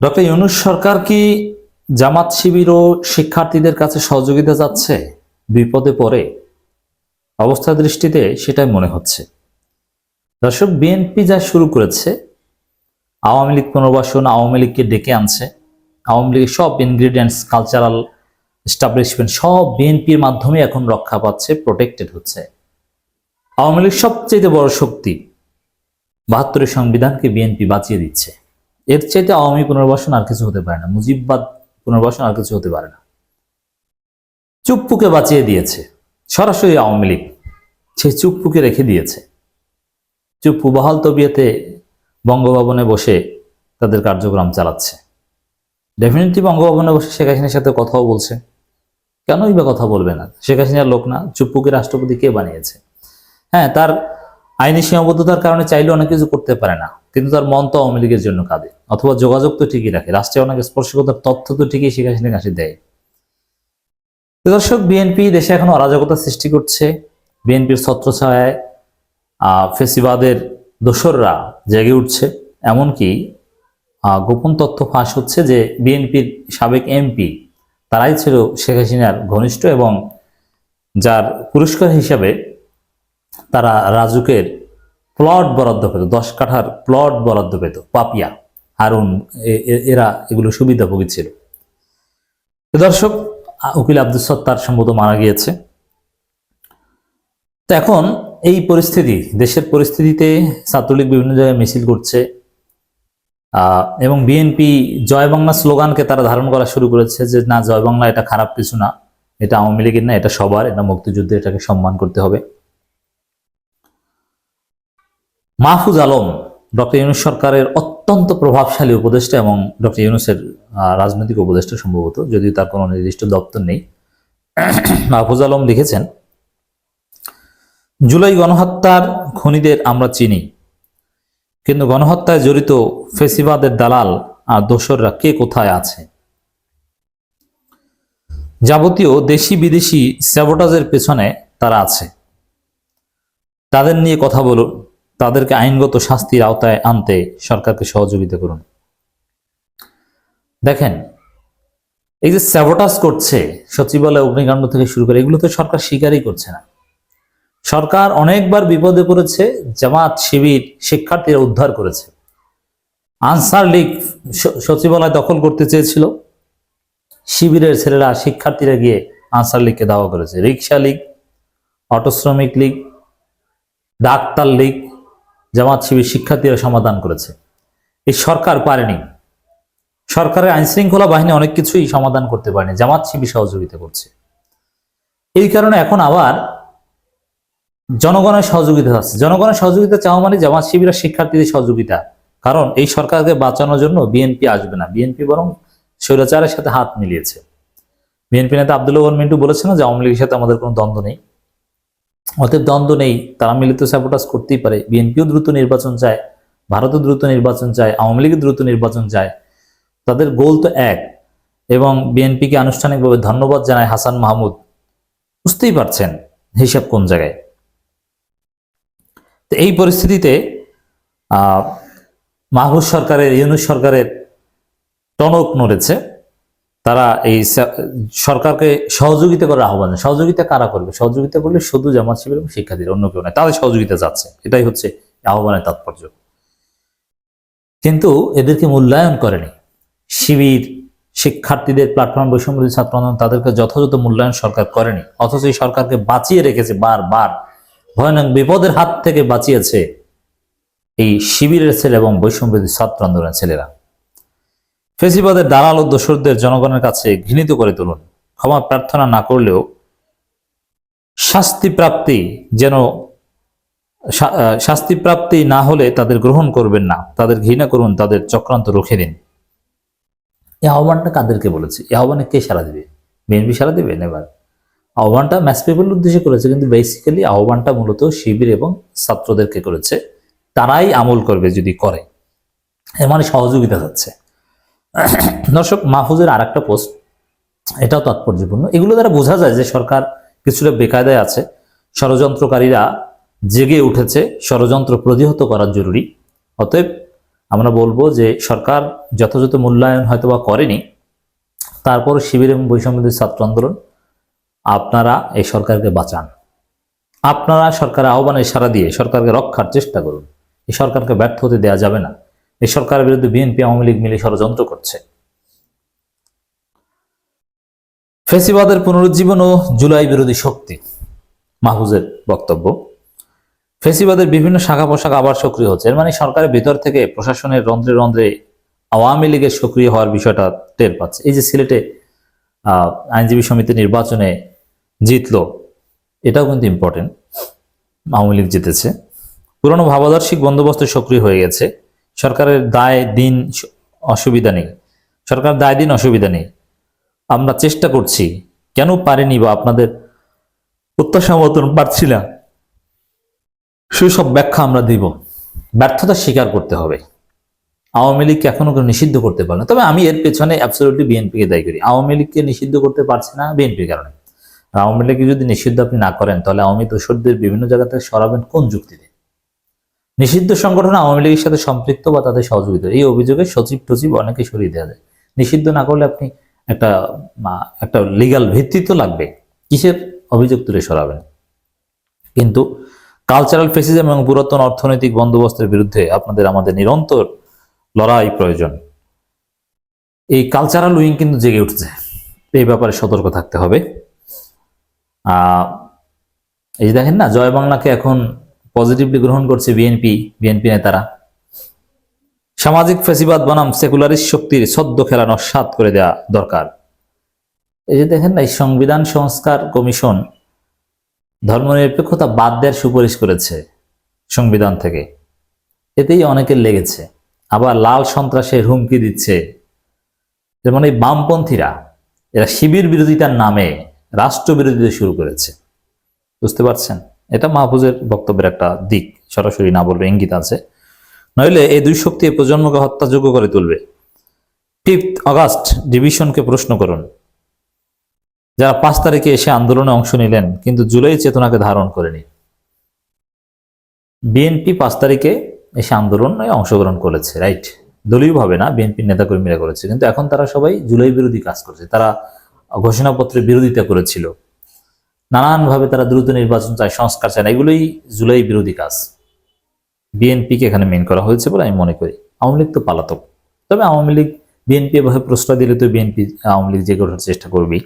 Doctor Yunus সরকার কি জামাত শিবির ও শিক্ষার্থীদের কাছে সহযোগিতা যাচ্ছে? বিপদে পড়ে? অবস্থা দৃষ্টিতে সেটাই মনে হচ্ছে। দর্শক, বিএনপি যা শুরু করেছে, আওয়ামী লীগ পুনর্বাসন, আওয়ামী লীগকে ডেকে আনছে, আওয়ামী লীগের সব ইনগ্রিডিয়েন্টস কালচারাল এস্টাবলিশমেন্ট সব বিএনপির মাধ্যমে এখন রক্ষা পাচ্ছে প্রোটেক্টেড হচ্ছে। আওয়ামী লীগ সবচেয়ে বড় শক্তি বাহাত্তরের সংবিধানকে বিএনপি বাঁচিয়ে দিচ্ছে। এর চাইতে আওয়ামী পুনর্বাসন আর কিছু হতে পারে না। মুজিববাদ পুনর্বাসন আর কিছু হতে পারে না। চুপ্পুকে বাঁচিয়ে দিয়েছে। সরাসরি আওয়ামী লীগ। সে চুপ্পুকে রেখে দিয়েছে। চুপ্পু বহাল তবিয়তে বঙ্গভবনে বসে তাদের কার্যক্রম চালাচ্ছে। ডেফিনেটলি বঙ্গভবনে বসে শেখ হাসিনার সাথে কথাও বলছে। কেনই বা কথা বলবে না? শেখ হাসিনার লোক না। চুপ্পুকে রাষ্ট্রপতি কে বানিয়েছে? হ্যাঁ তার আইনি সীমাবদ্ধতার কারণে চাইলে অনেক কিছু করতে পারে না, কিন্তু তার মন তো আওয়ামী লীগের জন্য কাঁদে। অথবা যোগাযোগ তো ঠিকই রাখে, রাষ্ট্রে অনেক স্পর্শকতার তথ্য তো ঠিকই শেখ হাসিনা কাছে দেয়। দর্শক, বিএনপি দেশে এখন অরাজকতা সৃষ্টি করছে। বিএনপির ছত্রছায়ায় ফেসিবাদের দোসররা জেগে উঠছে। এমনকি গোপন তথ্য ফাঁস হচ্ছে যে বিএনপির সাবেক এমপি, তারাই ছিল শেখ হাসিনার ঘনিষ্ঠ এবং যার পুরস্কার হিসাবে তারা রাজুকের প্লট বরাদ্দ পেত, দশ কাঠার প্লট বরাদ্দ পেত, পাপিয়া, হারুন এরা এগুলো সুবিধাভোগী ছিল। দর্শক উকিল আব্দুল সত্তার সম্ভবত মারা গিয়েছে। তো এখন এই পরিস্থিতি, দেশের পরিস্থিতিতে ছাত্রলীগ বিভিন্ন জায়গায় মিছিল করছে এবং বিএনপি জয় বাংলা স্লোগানকে তারা ধারণ করা শুরু করেছে যে, না, জয় বাংলা এটা খারাপ কিছু না, এটা আওয়ামী লীগের না, এটা সবার, এটা মুক্তিযুদ্ধে এটাকে সম্মান করতে হবে। মাহফুজ আলম, ডক্টর ইউনুস সরকারের অত্যন্ত প্রভাবশালী উপদেষ্টা এবং ডক্টর ইউনুসের রাজনৈতিক উপদেষ্টা সম্ভবত, যদিও তার কোনো নির্দিষ্ট দপ্তর নেই। মাহফুজ আলম লিখেছেন, জুলাই গণহত্যার খনিদের আমরা চিনি, কিন্তু গণহত্যায় জড়িত ফেসিবাদের দালাল আর দোসররা কে কোথায় আছে? যাবতীয় দেশি বিদেশি স্যাবোটাজের পেছনে তারা আছে। তাদের নিয়ে কথা বলুন। তাদেরকে আইনগত শাস্তির আওতায় আনতে সরকারকে সহযোগিতা করুন। দেখেন, এই যে স্যাবোটাজ করছে সচিবালয় অগ্নিকাণ্ড থেকে শুরু করে, এগুলো তো সরকার স্বীকারই করছে না। সরকার অনেকবার বিপদে পড়েছে, জামাত, শিবির, শিক্ষার্থীরা উদ্ধার করেছে। আনসার লীগ সচিবালয় দখল করতে চেয়েছিল। শিবিরের ছেলেরা, শিক্ষার্থীরা গিয়ে আনসার লীগকে দাওয়া করেছে। রিক্সা লীগ অটো শ্রমিক league, doctor league Jamaat Shibir শিক্ষার্থীরা সমাধান করেছে। এই সরকার পারেনি। সরকারের আইন শৃঙ্খলা বাহিনী অনেক কিছুই সমাধান করতে পারেনি, জামাত শিবির সহযোগিতা করছে। এই কারণে এখন আবার জনগণের সহযোগিতা আছে জনগণের সহযোগিতা চাওয়া মানে জামাত শিবির আর শিক্ষার্থীদের সহযোগিতা। কারণ এই সরকারকে বাঁচানোর জন্য বিএনপি আসবে না। বিএনপি বরং স্বৈরাচারের সাথে হাত মিলিয়েছে। বিএনপি নেতা আব্দুল ওয়ান মিন্টু বলেছেন যে আওয়ামী লীগের সাথে আমাদের কোনো দ্বন্দ্ব নেই। অতএব দ্বন্দ্ব নেই, তারা মিলিত স্যাবোটাজ করতেই পারে। বিএনপিও দ্রুত নির্বাচন চায়, ভারতও দ্রুত নির্বাচন চায়, আওয়ামী লীগও দ্রুত নির্বাচন চায়। তাদের গোল তো এক এবং বিএনপিকে আনুষ্ঠানিকভাবে ধন্যবাদ জানায় হাসান মাহমুদ। বুঝতেই পারছেন হিসাব কোন জায়গায়। তো এই পরিস্থিতিতে মাহবুব সরকারের, ইউনুস সরকারের টনক নড়েছে। তারা এই সরকারকে সহযোগিতা করার আহ্বান, সহযোগিতা কারা করবে? সহযোগিতা করলে শুধু জামাত শিবির এবং শিক্ষার্থীরা, অন্য কেউ নয় তাদের সহযোগিতা যাচ্ছে। এটাই হচ্ছে আহ্বানের তাৎপর্য। কিন্তু এদেরকে মূল্যায়ন করেনি। শিবির, শিক্ষার্থীদের প্ল্যাটফর্ম বৈষম্য ছাত্র আন্দোলন তাদেরকে যথাযথ মূল্যায়ন সরকার করেনি। অথচ এই সরকারকে বাঁচিয়ে রেখেছে বারবার। ভয়ানক বিপদের হাত থেকে বাঁচিয়েছে এই শিবিরের ছেলে এবং বৈষম্যবিরোধী ছাত্র আন্দোলনের ছেলেরা। ফেসিবাদের দালাল ও দোসরদের জনগণের কাছে ঘৃণিত করে তুলুন। ক্ষমা প্রার্থনা না করলেও শাস্তি প্রাপ্তি যেন শাস্তি প্রাপ্তি না হলে তাদের গ্রহণ করবেন না। তাদের ঘৃণা করুন, তাদের চক্রান্ত রুখে দিন এই আহ্বানটা কাদেরকে বলেছে? এই আহ্বানে কে সারা দিবে? বিএনপি সারা দিবে? নেবার আহ্বানটা পেপারের উদ্দেশ্যে করেছে, কিন্তু বেসিক্যালি আহ্বানটা মূলত শিবির এবং ছাত্রদেরকে করেছে। তারাই আমল করবে যদি করে। এর মানে সহযোগিতা যাচ্ছে। দর্শক, মাহফুজের আর একটা পোস্ট এটাও তাৎপর্যপূর্ণ। এগুলো দ্বারা বোঝা যায় যে সরকার কিছুটা বেকায়দায় আছে। ষড়যন্ত্রকারীরা জেগে উঠেছে, ষড়যন্ত্র প্রতিহত করা জরুরি। অতএব আমরা বলব যে সরকার যথাযথ মূল্যায়ন হয়তো বা করেনি, তারপর শিবির এবং বৈষম্যদের ছাত্র আন্দোলন, আপনারা এই সরকারকে বাঁচান। আপনারা সরকারের আহ্বানে সারা দিয়ে সরকারকে রক্ষার চেষ্টা করুন। এই সরকারকে ব্যর্থ হতে দেওয়া যাবে না। এই সরকারের বিরুদ্ধে বিএনপি আওয়ামী লীগ মিলে ষড়যন্ত্র করছে। ফেসিবাদের পুনরুজ্জীবন ও জুলাই বিরোধী শক্তি। মাহফুজের বক্তব্য। ফেসিবাদের বিভিন্ন শাখা পোশাক আবার সক্রিয় হচ্ছে। এর মানে সরকারের ভিতর থেকে প্রশাসনের রন্ধ্রে রন্ধ্রে আওয়ামী লীগের সক্রিয় হওয়ার বিষয়টা টের পাচ্ছে। এই যে সিলেটে আইনজীবী সমিতি নির্বাচনে জিতলো, এটাও কিন্তু ইম্পর্টেন্ট আওয়ামী লীগ জিতেছে। পুরনো ভাবাদর্শিক বন্দোবস্ত সক্রিয় হয়ে গেছে। সরকারের দায়, দিন অসুবিধা নেই। সরকার দায়, দিন অসুবিধা নেই। আমরা চেষ্টা করছি। কেন পারেনি বা আপনাদের প্রত্যাশা মতন পারছি না? সেসব ব্যাখ্যা আমরা দিব। ব্যর্থতা স্বীকার করতে হবে। আওয়ামী লীগকে এখনও কেউ নিষিদ্ধ করতে পারে না। তবে আমি এর পেছনে অ্যাবসলিউটলি বিএনপিকে দায়ী করি। আওয়ামী লীগকে নিষিদ্ধ করতে পারছে না বিএনপির কারণে। আওয়ামী লীগকে যদি নিষিদ্ধ আপনি না করেন, তাহলে আওয়ামী দোষরদের বিভিন্ন জায়গা থেকে সরাবেন কোন যুক্তিতে নিষিদ্ধ সংগঠন আওয়ামী লীগের সাথে সম্পৃক্ত বা তাদের সহযোগিতা। এই অভিযোগে সচিব টচিব অনেকে সরিয়ে দেওয়া যায়। নিষিদ্ধ না করলে আপনি একটা একটা লিগাল ভিত্তি তো লাগবে। কিসের অভিযোগ তুলে সরাবেন? কিন্তু কালচারাল ফেসিজম এবং পুরাতন অর্থনৈতিক বন্দোবস্তের বিরুদ্ধে আপনাদের আমাদের নিরন্তর লড়াই প্রয়োজন। এই কালচারাল উইং কিন্তু জেগে উঠছে। এই ব্যাপারে সতর্ক থাকতে হবে। এই দেখেন না, জয় বাংলাকে এখন পজিটিভলি গ্রহণ করছে বিএনপি বিএনপি নেতারা। সামাজিক ফেসিবাদ বনাম সেকুলারিস্ট শক্তির সদ্য খেলা নস্বাত করে দেওয়া দরকার। এই যে দেখেন এই সংবিধান সংস্কার কমিশন ধর্মনিরপেক্ষতা বাদ দেওয়ার সুপারিশ করেছে সংবিধান থেকে। এতেই অনেকের লেগেছে। আবার লাল সন্ত্রাসের হুমকি দিচ্ছে। যেমন এই বামপন্থীরা, এরা শিবির বিরোধিতার নামে রাষ্ট্র বিরোধিতা শুরু করেছে। বুঝতে পারছেন? এটা মাহফুজের বক্তব্যের একটা দিক, সরাসরি না বলবে ইঙ্গিত আছে। নইলে এই দুই শক্তি প্রজন্মকে হত্যাযোগ্য করে তুলবে। ফিফথ অগাস্ট ডিভিশনকে প্রশ্ন করুন। যারা পাঁচ তারিখে এসে আন্দোলনে অংশ নিলেন, কিন্তু জুলাই চেতনাকে ধারণ করেনি। বিএনপি পাঁচ তারিখে এসে আন্দোলনে অংশগ্রহণ করেছে, রাইট? দলীয়ভাবে না, বিএনপির নেতাকর্মীরা করেছে, কিন্তু এখন তারা সবাই জুলাই বিরোধী কাজ করছে। তারা ঘোষণাপত্রের বিরোধিতা করেছিল। নানানভাবে তারা দ্রুত নির্বাচন চায়, সংস্কার চায় না। এগুলোই জুলাই বিরোধী কাজ। বিএনপিকে এখানে মেন করা হয়েছে বলে আমি মনে করি। আওয়ামী লীগ তো পালাতক। তবে আওয়ামী লীগ, বিএনপি এভাবে প্রশ্রয় দিলে তো বিএনপি, আওয়ামী লীগ জেগে ওঠার চেষ্টা করবেই।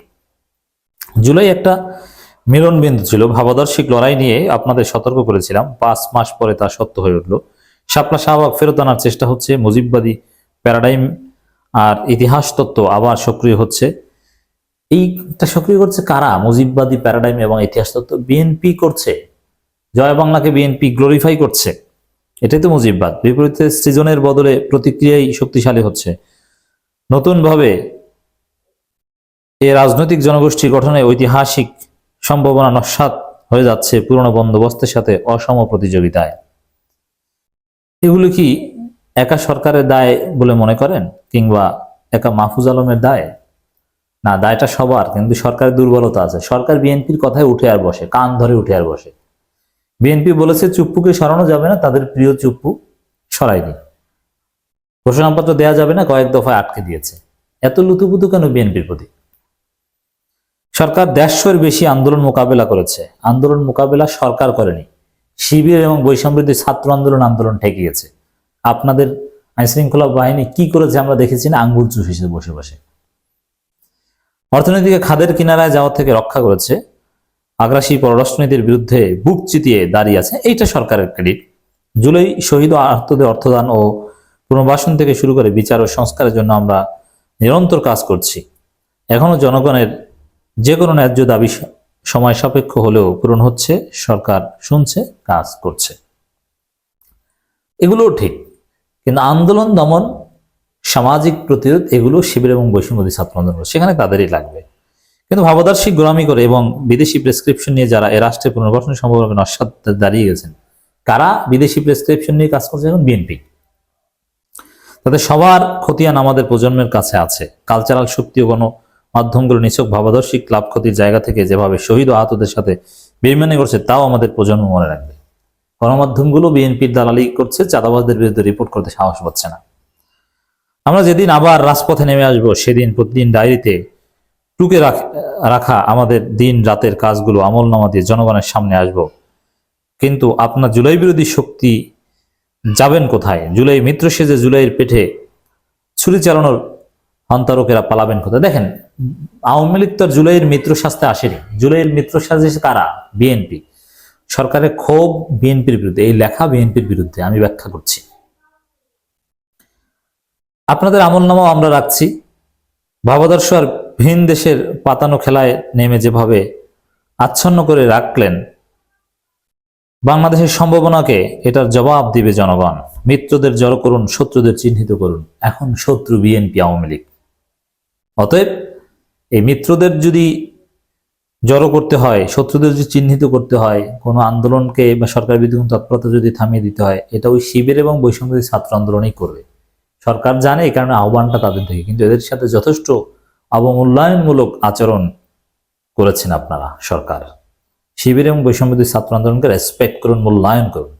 জুলাই একটা মিলনবিন্দু ছিল। ভাবাদর্শিক লড়াই নিয়ে আপনাদের সতর্ক করেছিলাম। পাঁচ মাস পরে তা সত্য হয়ে উঠল। শাপলা শাহবাগ ফেরত আনার চেষ্টা হচ্ছে। মুজিববাদী প্যারাডাইম আর ইতিহাস তত্ত্ব আবার সক্রিয় হচ্ছে। এইটা সক্রিয় করছে কারা? মুজিববাদী প্যারাডাইম এবং ইতিহাস তত্ত্ব। বিএনপি করছে। জয় বাংলাকে বিএনপি গ্লোরিফাই করছে। এটাই তো মুজিববাদ। বিপরীতে সৃজনের বদলে প্রতিক্রিয়াই শক্তিশালী হচ্ছে। নতুনভাবে এই রাজনৈতিক জনগোষ্ঠী গঠনে ঐতিহাসিক সম্ভাবনা নস্বাত হয়ে যাচ্ছে পুরনো বন্দোবস্তের সাথে অসম প্রতিযোগিতায়। এগুলো কি একা সরকারের দায় বলে মনে করেন? কিংবা একা মাহফুজ আলমের দায়? না দায়টা সবার, কিন্তু সরকারের দুর্বলতা আছে। সরকার বিএনপির কথায় উঠে আর বসে, কান ধরে উঠে আর বসে। বিএনপি বলেছে, চুপ্পুকে সরানো যাবে না, তাদের প্রিয় চুপ্পু সরায়নি। ঘোষণাপত্র দেওয়া যাবে না, কয়েক দফায় আটকে দিয়েছে। এত লুতুপুতু কেন বিএনপির প্রতি? সরকার দেড়শোর বেশি আন্দোলন মোকাবেলা করেছে। আন্দোলন মোকাবেলা সরকার করেনি। শিবির এবং বৈষম্যদী ছাত্র আন্দোলন আন্দোলন ঠেকিয়েছে। আপনাদের আইনশৃঙ্খলা বাহিনী কি করেছে আমরা দেখেছি না, আঙ্গুল চুষেছে বসে বসে। অর্থনীতিকে খাদের কিনারায় যাওয়া থেকে রক্ষা করেছে আগ্রাসী পররাষ্ট্রনীতির বিরুদ্ধে বুক চিতিয়ে দাঁড়িয়ে আছে। এইটা সরকারের ক্রেডিট। জুলাই শহীদ আহতদের অর্থদান ও পুনর্বাসন থেকে শুরু করে বিচার ও সংস্কারের জন্য আমরা নিরন্তর কাজ করছি। এখনও জনগণের যে কোনো ন্যায্য দাবি সময় সাপেক্ষ হলেও পূরণ হচ্ছে, সরকার শুনছে, কাজ করছে। এগুলোও ঠিক। কিন্তু আন্দোলন দমন সামাজিক প্রতিরোধ, এগুলো শিবির এবং বৈষম্যদী ছাত্র আন্দোলন সেখানে তাদেরই লাগবে। কিন্তু ভাবদার্শিক গোলামি করে এবং বিদেশি প্রেসক্রিপশন নিয়ে যারা এ রাষ্ট্রের পুনর্গঠন সম্ভাবনা নস্বাদ দাঁড়িয়ে গেছেন কারা বিদেশি প্রেসক্রিপশন নিয়ে কাজ করছে এখন বিএনপি তাদের সবার খতিয়ান আমাদের প্রজন্মের কাছে আছে। কালচারাল শক্তি ও কোনো মাধ্যমগুলো নিছক ভাবাদর্শিক লাভ ক্ষতির জায়গা থেকে যেভাবে শহীদ ও আহতদের সাথে বেইমানি করছে, তাও আমাদের প্রজন্ম মনে রাখবে। গণমাধ্যমগুলো বিএনপির দালালি করছে, চাঁদাবাজদের বিরুদ্ধে রিপোর্ট করতে সাহস পাচ্ছে না। আমরা যেদিন আবার রাজপথে নেমে আসব, সেদিন প্রতিদিন ডায়েরিতে টুকে রাখ- আমাদের দিন রাতের কাজগুলো আমল নামা দিয়ে জনগণের সামনে আসব। কিন্তু আপনার জুলাই বিরোধী শক্তি যাবেন কোথায়? জুলাই মিত্র সেজে জুলাইয়ের পেটে ছুরি চালানোর হন্তারকেরা পালাবেন কোথায়? দেখেন, আওয়ামী লীগ তো জুলাইয়ের মিত্র শাস্তে আসেনি। জুলাইয়ের মিত্র সাজেছে কারা? বিএনপি। সরকারের ক্ষোভ বিএনপির বিরুদ্ধে, এই লেখা বিএনপির বিরুদ্ধে আমি ব্যাখ্যা করছি। আপনাদের আমল নামাও আমরা রাখছি। ভাবাদর্শ আর ভিন দেশের পাতানো খেলায় নেমে যেভাবে আচ্ছন্ন করে রাখলেন, বাংলাদেশের সম্ভাবনাকে এটার জবাব দিবে জনগণ। মিত্রদের জড়ো করুন, শত্রুদের চিহ্নিত করুন। এখন শত্রু বিএনপি, আওয়ামী লীগ। অতএব এই মিত্রদের যদি জড়ো করতে হয়, শত্রুদের যদি চিহ্নিত করতে হয়, কোনো আন্দোলনকে বা সরকার বিরোধী তৎপরতা যদি থামিয়ে দিতে হয়, এটা ওই শিবির এবং বৈষম্যবাদী ছাত্র আন্দোলনই করবে। সরকার জানে এই কারণে আহ্বানটা তাদের থেকে। কিন্তু এদের সাথে যথেষ্ট অবমূল্যায়নমূলক আচরণ করেছেন আপনারা সরকার। শিবির এবং বৈষম্যদের ছাত্র আন্দোলনকে রেসপেক্ট করুন মূল্যায়ন করুন।